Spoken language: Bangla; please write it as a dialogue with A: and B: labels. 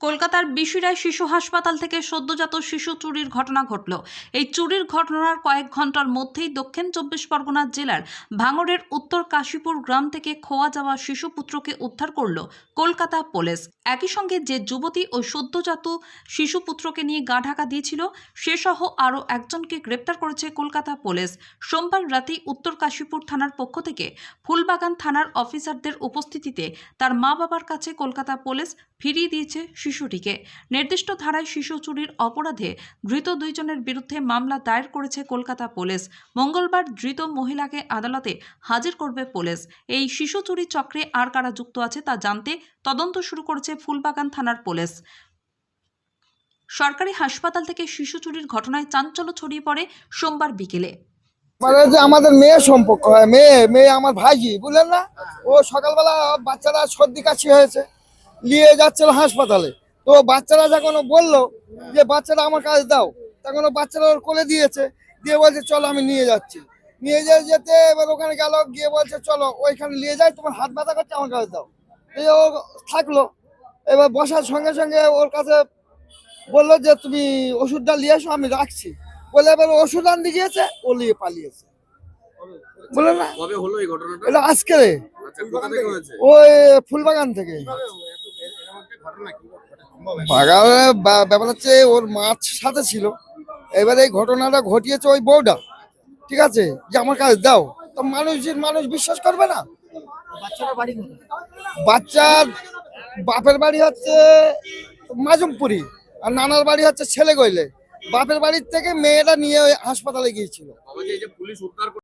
A: কলকাতার বিশিরায় শিশু হাসপাতাল থেকে সদ্যজাত শিশু চুরির ঘটনা ঘটল। এই চুরির ঘটনার কয়েক ঘণ্টার মধ্যেই দক্ষিণ চব্বিশ পরগনা জেলার ভাঙড়ের উত্তর কাশীপুর গ্রাম থেকে খোয়া যাওয়া শিশু পুত্রকে উদ্ধার করল কলকাতা পুলিশ। একই সঙ্গে যে যুবতী ও সদ্যজাত শিশু পুত্রকে নিয়ে গা ঢাকা দিয়েছিল, সে সহ আরও একজনকে গ্রেপ্তার করেছে কলকাতা পুলিশ। সোমবার রাতেই উত্তর কাশীপুর থানার পক্ষ থেকে ফুলবাগান থানার অফিসারদের উপস্থিতিতে তার মা বাবার কাছে কলকাতা পুলিশ ফিরিয়ে দিয়েছে শিশুটিকে। নির্দিষ্ট ধারায় শিশু চুরির অপরাধে ধৃত দুইজনের বিরুদ্ধে মামলা দায়ের করেছে কলকাতা পুলিশ। মঙ্গলবার ধৃত মহিলাকে আদালতে হাজির করবে পুলিশ। এই শিশু চুরি চক্রে আর কারা যুক্ত আছে তা জানতে তদন্ত শুরু করেছে ফুলবাগান থানার পুলিশ। সরকারি হাসপাতাল থেকে শিশু চুরির ঘটনায় চাঞ্চল্য ছড়িয়ে পড়ে সোমবার বিকেলে।
B: আমাদের মেয়ে সম্পর্ক হয়, মেয়ে মেয়ে আমার ভাইজি, বুঝলেন না? ও সকালবেলা বাচ্চারা সর্দি কাশি হয়েছে, নিয়ে যাচ্ছিল হাসপাতালে। তো বাচ্চারা যখন বলল যে, বাচ্চারা আমার কাছে দাও, তখন বাচ্চারা ওর কোলে দিয়েছে, দিয়ে বলছে, চলো আমি নিয়ে যাচ্ছি। নিয়ে যেতে যেতে এবার ওখানে গেল, গিয়ে বলছে, চলো ওইখানে নিয়ে যাই, তোমার হাত ব্যথা করছে, আমার কাছে দাও। এই ও থাকল। এবার বসার সঙ্গে সঙ্গে ওর কাছে বলল যে তুমি ওষুধটা নিয়ে এসো আমি রাখছি। বলে এবার ওষুধ আনতে গিয়েছে ও নিয়ে পালিয়েছে। বলে না।
C: কবে হলো এই ঘটনাটা?
B: এটা আজকে।
C: আচ্ছা কোথা থেকে হয়েছে?
B: ওই ফুলবাগান থেকে। বাগানে ব্যাপার হচ্ছে ওর মাছ সাথে ছিল। এবারে এই ঘটনাটা ঘটিয়েছে ওই বউটা। ঠিক আছে? যে আমার কাছে দাও। তো মানুষ মানুষ বিশ্বাস করবে না? বাচ্চার বাপের বাড়ি হচ্ছে মাজুমপুরি আর নানার বাড়ি হচ্ছে ছেলে গইলে বাপের বাড়ির থেকে মেয়েরা নিয়ে হাসপাতালে গিয়েছিল।